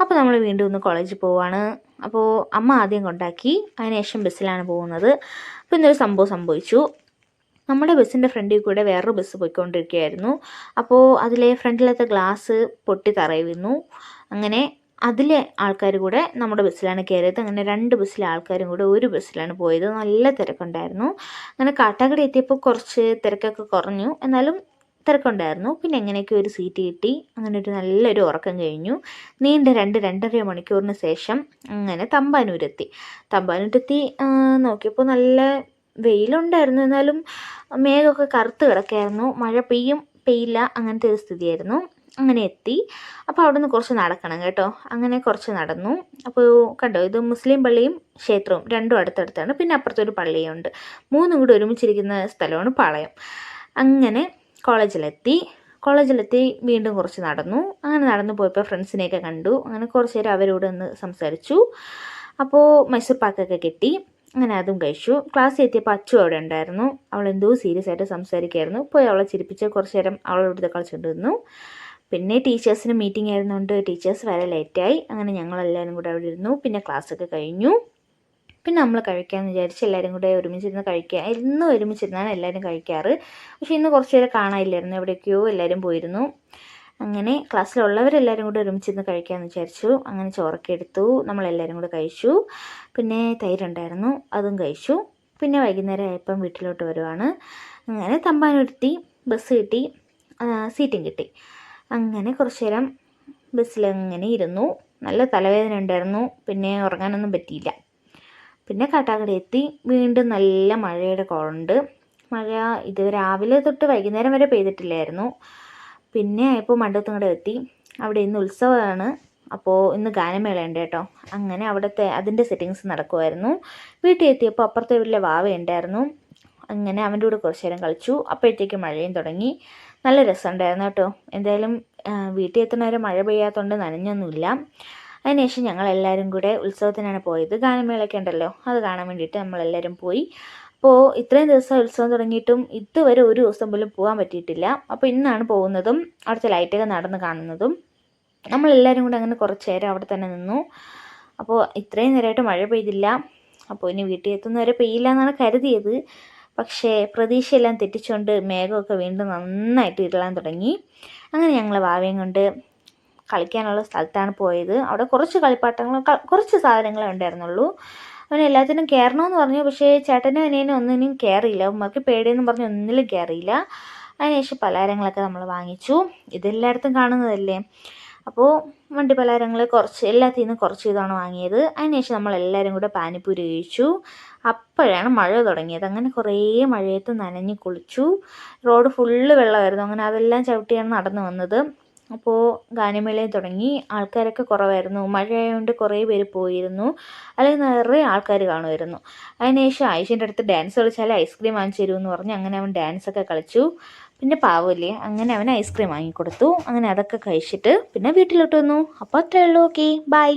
അപ്പോൾ നമ്മൾ വീണ്ടും ഒന്ന് കോളേജിൽ പോവാണ്. അപ്പോൾ അമ്മ ആദ്യം കൊണ്ടാക്കി അതിനുശേഷം ബസ്സിലാണ് പോകുന്നത്. അപ്പോൾ ഇന്നൊരു സംഭവം സംഭവിച്ചു. നമ്മുടെ ബസ്സിന്റെ ഫ്രണ്ടിൽ കൂടെ വേറൊരു ബസ് പോയിക്കൊണ്ടിരിക്കുകയായിരുന്നു. അപ്പോൾ അതിലെ ഫ്രണ്ടിലത്തെ ഗ്ലാസ് പൊട്ടി തറയിൽ വീണു അങ്ങനെ അതിലെ ആൾക്കാർ കൂടെ നമ്മുടെ ബസ്സിലാണ് കയറിയത്. അങ്ങനെ രണ്ട് ബസ്സിലെ ആൾക്കാരും കൂടെ ഒരു ബസ്സിലാണ് പോയത്. നല്ല തിരക്കുണ്ടായിരുന്നു. അങ്ങനെ കാട്ടാക്കട എത്തിയപ്പോൾ കുറച്ച് തിരക്കൊക്കെ കുറഞ്ഞു. എന്നാലും തിരക്കുണ്ടായിരുന്നു. പിന്നെ എങ്ങനെയൊക്കെ ഒരു സീറ്റ് കിട്ടി? അങ്ങനെ ഒരു നല്ലൊരു ഉറക്കം കഴിഞ്ഞു. നീണ്ട രണ്ട് രണ്ടര മണിക്കൂറിന് ശേഷം അങ്ങനെ തമ്പാനൂരെത്തി. തമ്പാനൂരെത്തി നോക്കിയപ്പോൾ നല്ല വെയിലുണ്ടായിരുന്നു. എന്നാലും മേഘമൊക്കെ കറുത്ത് കിടക്കായിരുന്നു. മഴ പെയ്യും പെയ്യില്ല അങ്ങനത്തെ ഒരു സ്ഥിതിയായിരുന്നു. അങ്ങനെ എത്തി. അപ്പോൾ അവിടെ നിന്ന് കുറച്ച് നടക്കണം കേട്ടോ. അങ്ങനെ കുറച്ച് നടന്നു. അപ്പോൾ കണ്ടോ ഇത് മുസ്ലിം പള്ളിയും ക്ഷേത്രവും രണ്ടും അടുത്തടുത്താണ്. പിന്നെ അപ്പുറത്തൊരു പള്ളിയുണ്ട്. മൂന്നും കൂടി ഒരുമിച്ചിരിക്കുന്ന സ്ഥലമാണ് പാളയം. അങ്ങനെ കോളേജിലെത്തി. കോളേജിലെത്തി വീണ്ടും കുറച്ച് നടന്നു. അങ്ങനെ നടന്നു പോയപ്പോൾ ഫ്രണ്ട്സിനെയൊക്കെ കണ്ടു. അങ്ങനെ കുറച്ച് നേരം അവരോട് ഒന്ന് സംസാരിച്ചു. അപ്പോൾ മൈസൂർ പാക്കൊക്കെ കിട്ടി. അങ്ങനെ അതും കഴിച്ചു. ക്ലാസ്സിൽ എത്തിയപ്പോൾ അച്ചു അവിടെ ഉണ്ടായിരുന്നു. അവൾ എന്തോ സീരിയസ് ആയിട്ട് സംസാരിക്കായിരുന്നു പോയി അവളെ ചിരിപ്പിച്ച് കുറച്ച് നേരം അവളോട് കളിച്ചുകൊണ്ട് നിന്നു പിന്നെ ടീച്ചേഴ്സിന് മീറ്റിംഗ് ആയിരുന്നുകൊണ്ട് ടീച്ചേഴ്സ് വരെ ലേറ്റായി അങ്ങനെ ഞങ്ങളെല്ലാവരും കൂടെ അവിടെ ഇരുന്നു. പിന്നെ ക്ലാസ്സൊക്കെ കഴിഞ്ഞു. പിന്നെ നമ്മൾ കഴിക്കാമെന്ന് വിചാരിച്ച് എല്ലാവരും കൂടെ ഒരുമിച്ചിരുന്ന് കഴിക്കുക എന്നും ഒരുമിച്ചിരുന്നാണ് എല്ലാവരും കഴിക്കാറ്. പക്ഷേ ഇന്ന് കുറച്ച് പേരെ കാണാനില്ലായിരുന്നു. എവിടേക്കോ എല്ലാവരും പോയിരുന്നു. അങ്ങനെ ക്ലാസ്സിലുള്ളവരെല്ലാവരും കൂടെ ഒരുമിച്ചിരുന്ന് കഴിക്കാമെന്ന് വിചാരിച്ചു. അങ്ങനെ ചോറൊക്കെ എടുത്തു. നമ്മളെല്ലാവരും കൂടെ കഴിച്ചു. പിന്നെ തൈരുണ്ടായിരുന്നു. അതും കഴിച്ചു. പിന്നെ വൈകുന്നേരം ആയപ്പം വീട്ടിലോട്ട് വരുവാണ്. അങ്ങനെ തമ്പാനൊരുത്തി ബസ് കിട്ടി സീറ്റും കിട്ടി. അങ്ങനെ കുറച്ച് നേരം ബസ്സിലങ്ങനെ ഇരുന്നു. നല്ല തലവേദന ഉണ്ടായിരുന്നു പിന്നെ ഉറങ്ങാനൊന്നും പറ്റിയില്ല. പിന്നെ കാട്ടാക്കട എത്തി വീണ്ടും നല്ല മഴയുടെ കൊണ്ട് മഴ ഇത് രാവിലെ തൊട്ട് വൈകുന്നേരം വരെ പെയ്തിട്ടില്ലായിരുന്നു. പിന്നെ ആയപ്പോൾ മണ്ടത്തും എത്തി. അവിടെ ഇന്ന് ഉത്സവമാണ്. അപ്പോൾ ഇന്ന് ഗാനമേള ഉണ്ട് കേട്ടോ. അങ്ങനെ അവിടുത്തെ അതിന്റെ സെറ്റിങ്സ് നടക്കുമായിരുന്നു വീട്ടിൽ എത്തിയപ്പോൾ അപ്പുറത്തെ വീട്ടിലെ വാവ ഉണ്ടായിരുന്നു. അങ്ങനെ അവന്റെ കൂടെ കുറച്ച് നേരം കളിച്ചു. അപ്പോഴത്തേക്ക് മഴയും തുടങ്ങി. നല്ല രസമുണ്ടായിരുന്നു കേട്ടോ. എന്തായാലും വീട്ടിൽ എത്തുന്നവരെ മഴ പെയ്യാത്തതുകൊണ്ട് നനഞ്ഞൊന്നുമില്ല. അതിനുശേഷം ഞങ്ങൾ എല്ലാവരും കൂടെ ഉത്സവത്തിനാണ് പോയത്. ഗാനമേളയൊക്കെ ഉണ്ടല്ലോ അത് കാണാൻ വേണ്ടിയിട്ട് നമ്മളെല്ലാവരും പോയി. അപ്പോൾ ഇത്രയും ദിവസം ഉത്സവം തുടങ്ങിയിട്ടും ഇതുവരെ ഒരു ദിവസം പോലും പോകാൻ പറ്റിയിട്ടില്ല. അപ്പോൾ ഇന്നാണ് പോകുന്നതും അവിടുത്തെ ലൈറ്റൊക്കെ നടന്ന് കാണുന്നതും. നമ്മളെല്ലാവരും കൂടെ അങ്ങനെ കുറച്ച് നേരം അവിടെ തന്നെ നിന്നു. അപ്പോൾ ഇത്രയും നേരമായിട്ട് മഴ പെയ്തില്ല. അപ്പോൾ ഇനി വീട്ടിൽ എത്തുന്നവരെ പെയ്യില്ല എന്നാണ് കരുതിയത്. പക്ഷേ പ്രതീക്ഷയെല്ലാം തെറ്റിച്ചുകൊണ്ട് മേഘമൊക്കെ വീണ്ടും നന്നായിട്ട് ഇരളാൻ തുടങ്ങി. അങ്ങനെ ഞങ്ങൾ വാവയും കൊണ്ട് കളിക്കാനുള്ള സ്ഥലത്താണ് പോയത്. അവിടെ കുറച്ച് കളിപ്പാട്ടങ്ങളും കുറച്ച് സാധനങ്ങളേ ഉണ്ടായിരുന്നുള്ളൂ. അവൻ എല്ലാത്തിനും കയറണമെന്ന് പറഞ്ഞു. പക്ഷേ ചേട്ടനും അനിയനും ഒന്നിനും കയറിയില്ല. ഉമ്മക്ക് പേടിയെന്ന് പറഞ്ഞ് ഒന്നിലും കയറിയില്ല. അതിനുശേഷം പലഹാരങ്ങളൊക്കെ നമ്മൾ വാങ്ങിച്ചു. ഇതെല്ലായിടത്തും കാണുന്നതല്ലേ? അപ്പോൾ വണ്ടി പലഹാരങ്ങൾ കുറച്ച് എല്ലാത്തിൽ നിന്നും കുറച്ച് ഇതാണ് വാങ്ങിയത്. അതിനുശേഷം നമ്മൾ എല്ലാവരും കൂടെ പാനിപ്പൂരി കഴിച്ചു. അപ്പോഴാണ് മഴ തുടങ്ങിയത്. അങ്ങനെ കുറേ മഴയത്ത് നനഞ്ഞ് കുളിച്ചു. റോഡ് ഫുള്ള് വെള്ളമായിരുന്നു. അങ്ങനെ അതെല്ലാം ചവിട്ടിയാണ് നടന്നു വന്നത്. അപ്പോൾ ഗാനമേളയും തുടങ്ങി. ആൾക്കാരൊക്കെ കുറവായിരുന്നു. മഴയായതുകൊണ്ട് കുറേ പേര് പോയിരുന്നു. അല്ലെങ്കിൽ നിറയെ ആൾക്കാർ കാണുമായിരുന്നു. അതിനുശേഷം ആയിഷന്റെ അടുത്ത് ഡാൻസ് കളിച്ചാൽ ഐസ്ക്രീം വാങ്ങിച്ചു തരുമെന്ന് പറഞ്ഞ് അങ്ങനെ അവൻ ഡാൻസൊക്കെ കളിച്ചു. പിന്നെ പാവമില്ലേ? അങ്ങനെ അവൻ ഐസ്ക്രീം വാങ്ങിക്കൊടുത്തു. അങ്ങനെ അതൊക്കെ കഴിച്ചിട്ട് പിന്നെ വീട്ടിലോട്ട് വന്നു. അപ്പോൾ അത്രയേ ഉള്ളൂ. Okay bye